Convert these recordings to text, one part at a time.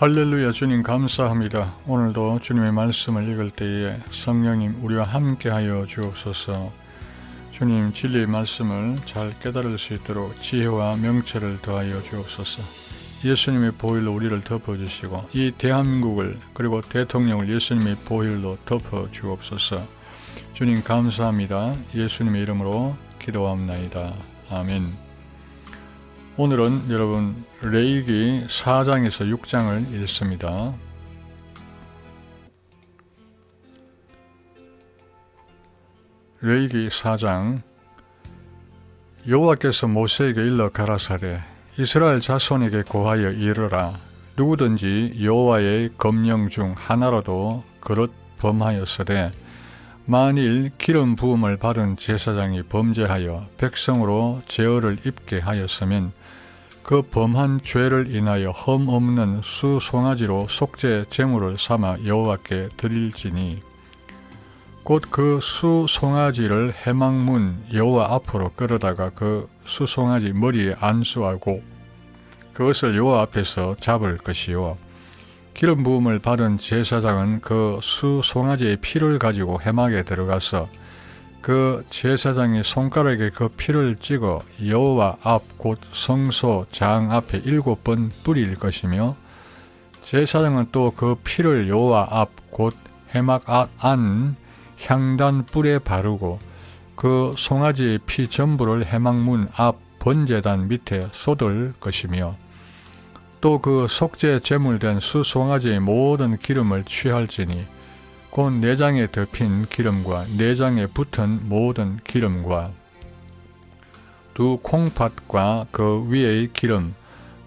할렐루야 주님 감사합니다. 오늘도 주님의 말씀을 읽을 때에 성령님 우리와 함께하여 주옵소서. 주님 진리의 말씀을 잘 깨달을 수 있도록 지혜와 명철을 더하여 주옵소서. 예수님의 보혈로 우리를 덮어주시고 이 대한민국을 그리고 대통령을 예수님의 보혈로 덮어 주옵소서. 주님 감사합니다. 예수님의 이름으로 기도합나이다. 아멘. 오늘은 여러분 레이기 4장에서 6장을 읽습니다. 레이기 4장 여호와께서 모세에게 일러 가라사대 이스라엘 자손에게 고하여 이르라 누구든지 여호와의 검령 중 하나라도 그릇 범하였으되 만일 기름 부음을 받은 제사장이 범죄하여 백성으로 제어를 입게 하였으면 그 범한 죄를 인하여 흠 없는 수 송아지로 속죄 제물을 삼아 여호와께 드릴지니 곧 그 수 송아지를 해망문 여호와 앞으로 끌어다가 그 수 송아지 머리에 안수하고 그것을 여호와 앞에서 잡을 것이요. 기름 부음을 받은 제사장은 그 수 송아지의 피를 가지고 해막에 들어가서 그 제사장이 손가락에 그 피를 찍어 여호와 앞 곧 성소 장 앞에 일곱 번 뿌릴 것이며 제사장은 또 그 피를 여호와 앞 곧 해막 안 향단 뿔에 바르고 그 송아지의 피 전부를 해막문 앞 번제단 밑에 쏟을 것이며 또 그 속죄 제물된 수 송아지의 모든 기름을 취할지니 곧 내장에 덮인 기름과 내장에 붙은 모든 기름과 두 콩팥과 그 위의 기름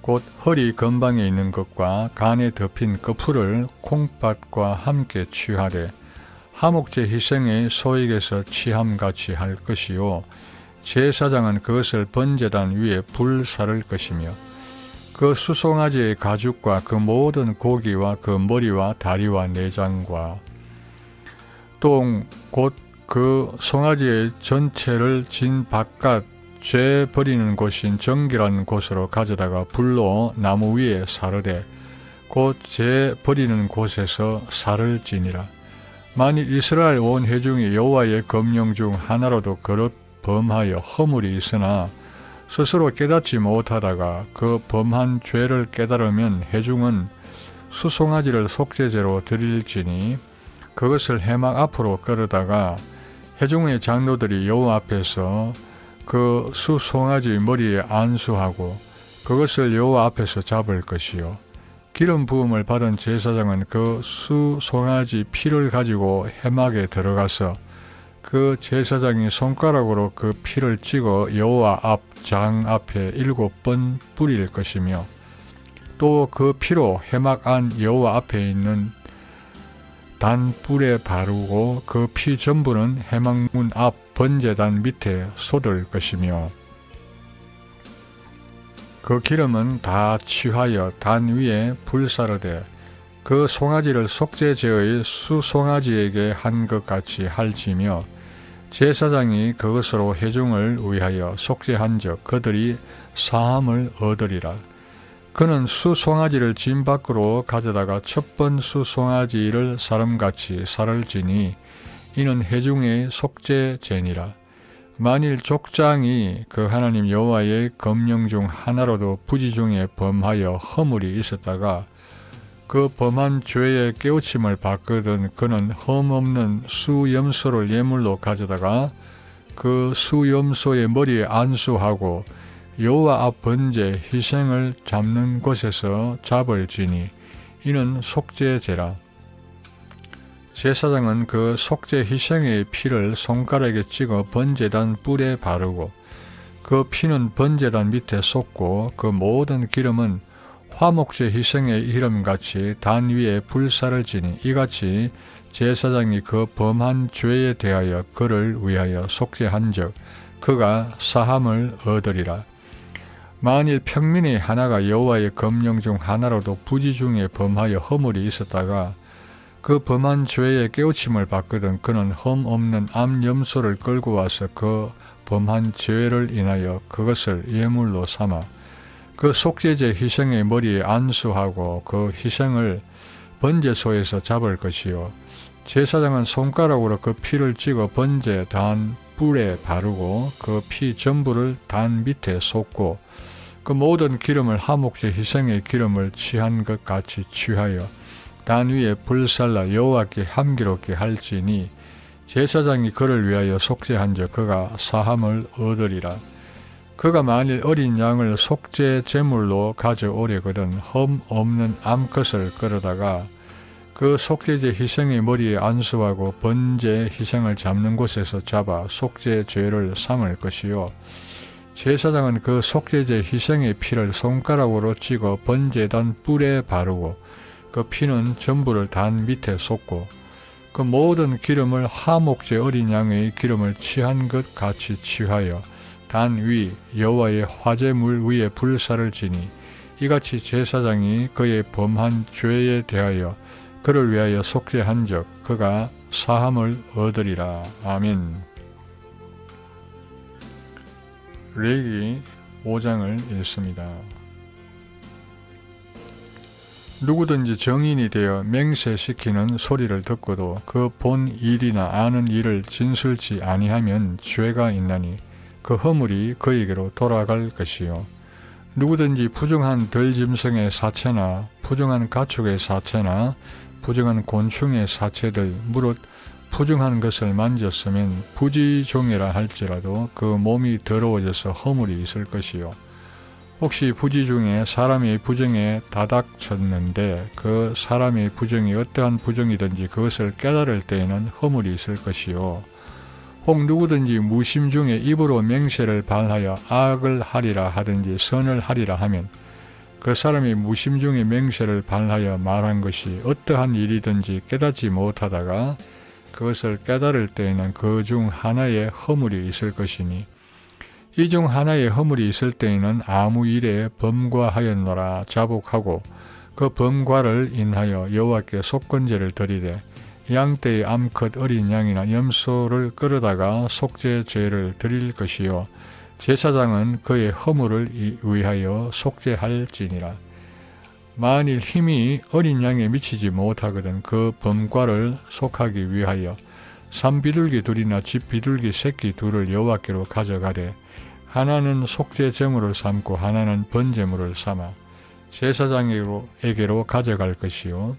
곧 허리 근방에 있는 것과 간에 덮인 그 풀을 콩팥과 함께 취하되 하목제 희생의 소익에서 취함같이 할 것이요. 제사장은 그것을 번제단 위에 불사를 것이며 그 수송아지의 가죽과 그 모든 고기와 그 머리와 다리와 내장과 똥곧그 송아지의 전체를 진 바깥 죄 버리는 곳인 정결한 곳으로 가져다가 불로 나무 위에 사르되 곧 죄 버리는 곳에서 살을 지니라. 만일 이스라엘 온 회중이 여호와의 검령 중 하나로도 그릇 범하여 허물이 있으나 스스로 깨닫지 못하다가 그 범한 죄를 깨달으면 회중은 수송아지를 속죄제로 드릴지니 그것을 해막 앞으로 끌어다가 해중의 장로들이 여호와 앞에서 그 수 송아지 머리에 안수하고 그것을 여호와 앞에서 잡을 것이요. 기름 부음을 받은 제사장은 그 수 송아지 피를 가지고 해막에 들어가서 그 제사장이 손가락으로 그 피를 찍어 여호와 앞 장 앞에 일곱 번 뿌릴 것이며 또 그 피로 해막 안 여호와 앞에 있는 단 뿔에 바르고 그 피 전부는 해망문 앞 번제단 밑에 쏟을 것이며 그 기름은 다 취하여 단 위에 불사르되 그 송아지를 속죄제의 수송아지에게 한 것 같이 할지며 제사장이 그것으로 회중을 위하여 속죄한즉 그들이 사함을 얻으리라. 그는 수송아지를 짐 밖으로 가져다가 첫번 수송아지를 사람같이 살을 지니 이는 해중의 속죄제니라. 만일 족장이 그 하나님 여호와의 검령 중 하나로도 부지 중에 범하여 허물이 있었다가 그 범한 죄의 깨우침을 받거든 그는 흠 없는 수염소를 예물로 가져다가 그 수염소의 머리에 안수하고 여호와 앞 번제 희생을 잡는 곳에서 잡을 지니 이는 속죄제라. 제사장은 그 속죄 희생의 피를 손가락에 찍어 번제단 뿔에 바르고 그 피는 번제단 밑에 쏟고 그 모든 기름은 화목제 희생의 이름같이 단 위에 불사를 지니 이같이 제사장이 그 범한 죄에 대하여 그를 위하여 속죄한 즉 그가 사함을 얻으리라. 만일 평민의 하나가 여호와의 검령 중 하나로도 부지 중에 범하여 허물이 있었다가 그 범한 죄의 깨우침을 받거든 그는 흠 없는 암염소를 끌고 와서 그 범한 죄를 인하여 그것을 예물로 삼아 그 속죄제 희생의 머리에 안수하고 그 희생을 번제소에서 잡을 것이요. 제사장은 손가락으로 그 피를 찍어 번제 단 뿔에 바르고 그 피 전부를 단 밑에 쏟고 그 모든 기름을 하목제 희생의 기름을 취한 것 같이 취하여 단 위에 불살라 여호와께 함기롭게 할지니 제사장이 그를 위하여 속죄한즉 그가 사함을 얻으리라. 그가 만일 어린 양을 속죄 제물로 가져오려거든 흠 없는 암컷을 끌어다가 그 속죄제 희생의 머리에 안수하고 번제 희생을 잡는 곳에서 잡아 속죄 죄를 삼을 것이요 제사장은 그 속죄제 희생의 피를 손가락으로 찍어 번제단 뿔에 바르고 그 피는 전부를 단 밑에 쏟고 그 모든 기름을 하목제 어린 양의 기름을 취한 것 같이 취하여 단 위 여호와의 화제물 위에 불사를 지니 이같이 제사장이 그의 범한 죄에 대하여 그를 위하여 속죄한 적 그가 사함을 얻으리라 아멘. 레기 5장을 읽습니다. 누구든지 정인이 되어 맹세시키는 소리를 듣고도 그 본 일이나 아는 일을 진술치 아니하면 죄가 있나니 그 허물이 그에게로 돌아갈 것이요 누구든지 부정한 들짐승의 사체나 부정한 가축의 사체나 부정한 곤충의 사체들 무릇 부정한 것을 만졌으면 부지종이라 할지라도 그 몸이 더러워져서 허물이 있을 것이요 혹시 부지 중에 사람의 부정에 다닥쳤는데 그 사람의 부정이 어떠한 부정이든지 그것을 깨달을 때에는 허물이 있을 것이요. 혹 누구든지 무심 중에 입으로 맹세를 발하여 악을 하리라 하든지 선을 하리라 하면 그 사람이 무심 중에 맹세를 발하여 말한 것이 어떠한 일이든지 깨닫지 못하다가 그것을 깨달을 때에는 그 중 하나의 허물이 있을 것이니 이 중 하나의 허물이 있을 때에는 아무 일에 범과하였노라 자복하고 그 범과를 인하여 여호와께 속건제를 드리되 양떼의 암컷 어린 양이나 염소를 끌어다가 속죄 죄를 드릴 것이요 제사장은 그의 허물을 위하여 속죄할지니라 만일 힘이 어린 양에 미치지 못하거든 그 범과를 속하기 위하여 산비둘기 둘이나 집 비둘기 새끼 둘을 여호와께로 가져가되 하나는 속죄 제물을 삼고 하나는 번제물을 삼아 제사장에게로 가져갈 것이요.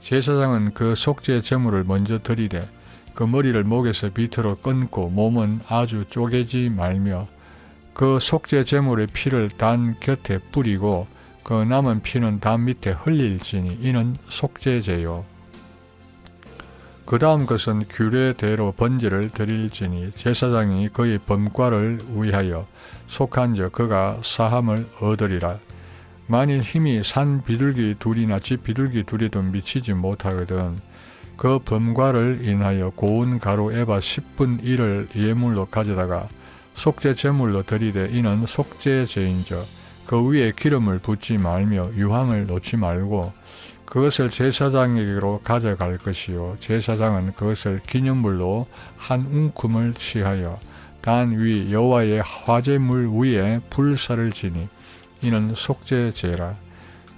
제사장은 그 속죄 제물을 먼저 드리되 그 머리를 목에서 밑으로 끊고 몸은 아주 쪼개지 말며 그 속죄 제물의 피를 단 곁에 뿌리고 그 남은 피는 단 밑에 흘릴지니 이는 속죄제요. 그 다음 것은 규례대로 번제를 드릴지니 제사장이 그의 범과를 위하여 속한즉 그가 사함을 얻으리라. 만일 힘이 산 비둘기 둘이나 집 비둘기 둘에도 미치지 못하거든 그 범과를 인하여 고운 가루 에바 10분 1을 예물로 가져다가 속죄 제물로 드리되 이는 속죄제인저 그 위에 기름을 붓지 말며 유황을 놓지 말고 그것을 제사장에게로 가져갈 것이요. 제사장은 그것을 기념물로 한 웅큼을 취하여 단 위 여호와의 화제물 위에 불사를 지니 이는 속죄제라.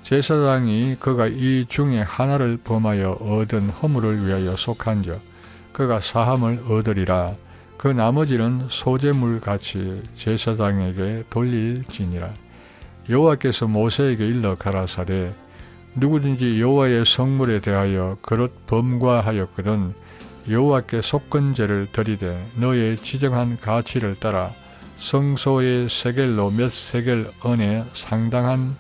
제사장이 그가 이 중에 하나를 범하여 얻은 허물을 위하여 속한즉 그가 사함을 얻으리라. 그 나머지는 소재물 같이 제사장에게 돌릴지니라 여호와께서 모세에게 일러 가라사대 누구든지 여호와의 성물에 대하여 그릇 범과하였거든 여호와께 속건제를 드리되 너의 지정한 가치를 따라 성소의 세겔로 몇 세겔 언에 상당한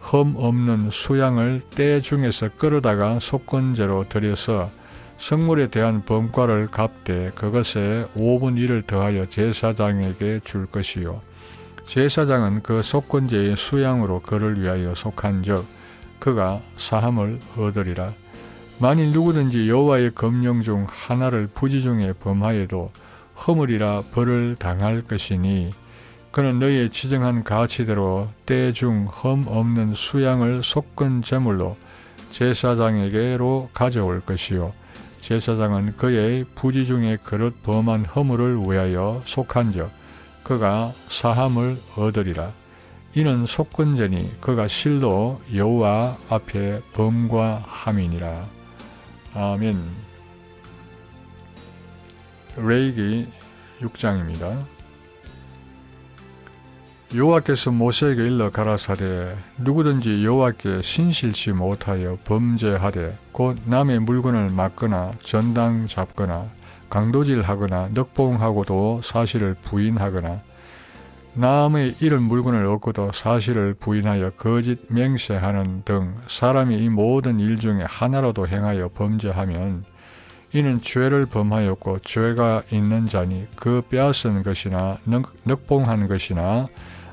흠 없는 수양을 때 중에서 끌어다가 속건제로 드려서 성물에 대한 범과를 갚되 그것에 5분 1을 더하여 제사장에게 줄 것이요 제사장은 그 속건제의 수양으로 그를 위하여 속한즉 그가 사함을 얻으리라. 만일 누구든지 여호와의 검령 중 하나를 부지 중에 범하여도 허물이라 벌을 당할 것이니 그는 너희의 지정한 가치대로 때중흠 없는 수양을 속건 제물로 제사장에게로 가져올 것이요 제사장은 그의 부지 중에 그릇 범한 허물을 위하여 속한즉 그가 사함을 얻으리라. 이는 속건제니 그가 실로 여호와 앞에 범과 함이니라. 아멘. 레이기 6장입니다. 여호와께서 모세에게 일러 가라사대 누구든지 여호와께 신실치 못하여 범죄하되 곧 남의 물건을 막거나 전당 잡거나 강도질하거나 늑봉하고도 사실을 부인하거나 남의 이런 물건을 얻고도 사실을 부인하여 거짓 맹세하는 등 사람이 이 모든 일 중에 하나라도 행하여 범죄하면 이는 죄를 범하였고 죄가 있는 자니 그 빼앗은 것이나 늑 봉한 것이나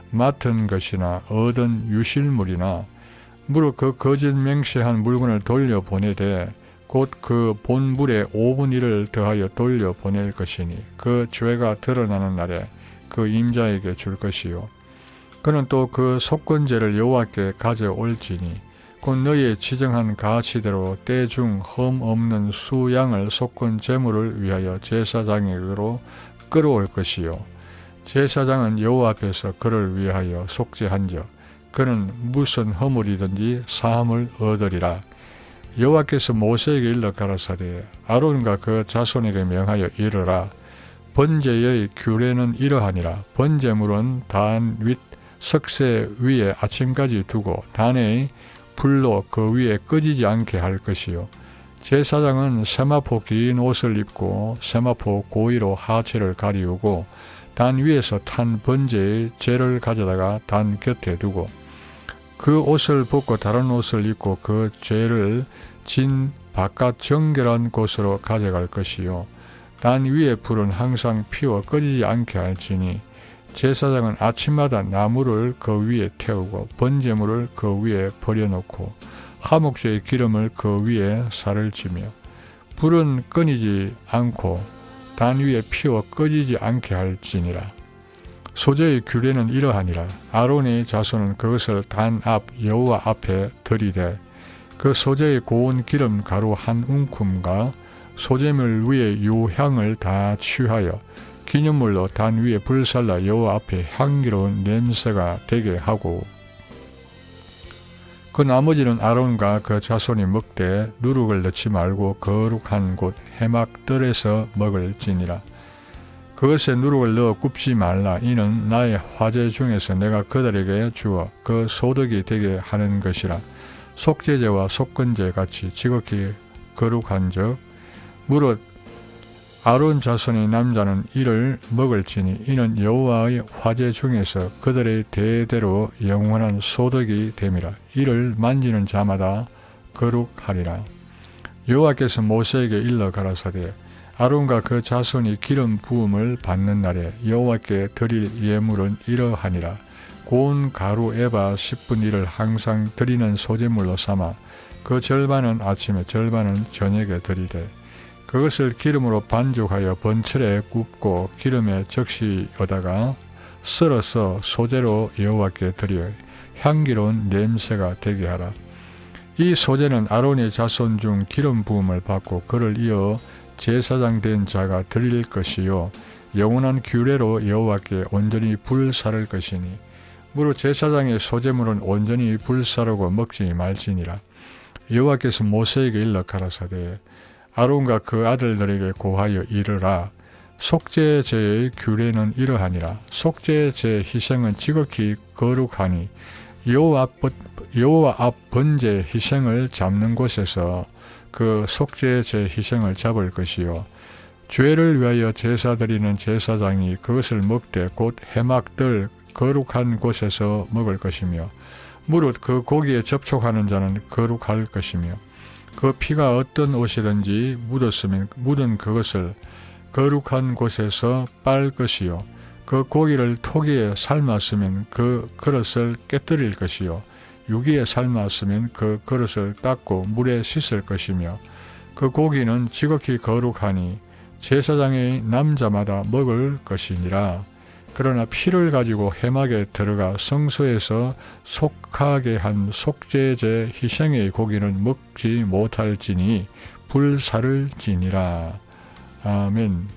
맡은 것이나 얻은 유실물이나 무릇 그 거짓 맹세한 물건을 돌려보내되 곧 그 본물의 5분 1을 더하여 돌려 보낼 것이니 그 죄가 드러나는 날에 그 임자에게 줄 것이요. 그는 또 그 속건제를 여호와께 가져올지니 곧 너희의 지정한 가치대로 때중 흠 없는 수양을 속건 제물을 위하여 제사장에게로 끌어올 것이요. 제사장은 여호와 앞에서 그를 위하여 속죄한적 그는 무슨 허물이든지 사함을 얻으리라 여호와께서 모세에게 일러 가라사대 아론과 그 자손에게 명하여 이르라. 번제의 규례는 이러하니라. 번제물은 단 윗 석쇠 위에 아침까지 두고 단의 불로 그 위에 꺼지지 않게 할 것이요. 제사장은 세마포 긴 옷을 입고 세마포 고의로 하체를 가리우고 단 위에서 탄 번제의 재를 가져다가 단 곁에 두고 그 옷을 벗고 다른 옷을 입고 그 죄를 진 바깥 정결한 곳으로 가져갈 것이요. 단 위에 불은 항상 피워 꺼지지 않게 할지니 제사장은 아침마다 나무를 그 위에 태우고 번제물을 그 위에 버려놓고 하목제의 기름을 그 위에 살을 지며 불은 끊이지 않고 단 위에 피워 꺼지지 않게 할지니라. 소재의 규례는 이러하니라. 아론의 자손은 그것을 단 앞 여호와 앞에 들이되 그 소재의 고운 기름 가루 한 움큼과 소재물 위에 유향을 다 취하여 기념물로 단 위에 불살라 여호와 앞에 향기로운 냄새가 되게 하고 그 나머지는 아론과 그 자손이 먹되 누룩을 넣지 말고 거룩한 곳 해막들에서 먹을지니라. 그것에 누룩을 넣어 굽지 말라. 이는 나의 화제 중에서 내가 그들에게 주어 그 소득이 되게 하는 것이라. 속죄제와 속건제 같이 지극히 거룩한 즉 무릇 아론 자손의 남자는 이를 먹을지니 이는 여호와의 화제 중에서 그들의 대대로 영원한 소득이 됨이라 이를 만지는 자마다 거룩하리라 여호와께서 모세에게 일러 가라사대 아론과 그 자손이 기름 부음을 받는 날에 여호와께 드릴 예물은 이러하니라 고운 가루 에바 10분 1을 항상 드리는 소재물로 삼아 그 절반은 아침에 절반은 저녁에 드리되 그것을 기름으로 반죽하여 번철에 굽고 기름에 적시어다가 썰어서 소재로 여호와께 드려 향기로운 냄새가 되게 하라. 이 소재는 아론의 자손 중 기름 부음을 받고 그를 이어 제사장 된 자가 드릴 것이요 영원한 규례로 여호와께 온전히 불사를 것이니 무릇 제사장의 소재물은 온전히 불사르고 먹지 말지니라 여호와께서 모세에게 일러 가라사대 아론과 그 아들들에게 고하여 이르라. 속죄제의 규례는 이러하니라. 속죄제 희생은 지극히 거룩하니 여호와 앞 번제 희생을 잡는 곳에서 그 속죄제 희생을 잡을 것이요. 죄를 위하여 제사 드리는 제사장이 그것을 먹되 곧 해막들 거룩한 곳에서 먹을 것이며 무릇 그 고기에 접촉하는 자는 거룩할 것이며 그 피가 어떤 옷이든지 묻었으면 묻은 그것을 거룩한 곳에서 빨 것이요. 그 고기를 토기에 삶았으면 그 그릇을 깨뜨릴 것이요 유기에 삶았으면 그 그릇을 닦고 물에 씻을 것이며 그 고기는 지극히 거룩하니 제사장의 남자마다 먹을 것이니라 그러나 피를 가지고 해막에 들어가 성소에서 속하게 한 속죄제 희생의 고기는 먹지 못할지니 불사를 지니라. 아멘.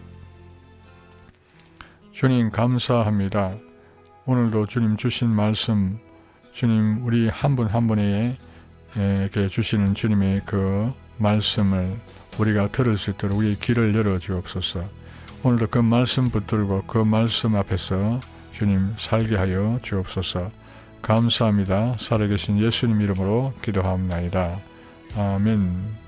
주님 감사합니다. 오늘도 주님 주신 말씀 주님 우리 한 분 한 분에게 주시는 주님의 그 말씀을 우리가 들을 수 있도록 우리의 길을 열어 주옵소서. 오늘도 그 말씀 붙들고 그 말씀 앞에서 주님 살게 하여 주옵소서. 감사합니다. 살아계신 예수님 이름으로 기도하옵나이다. 아멘.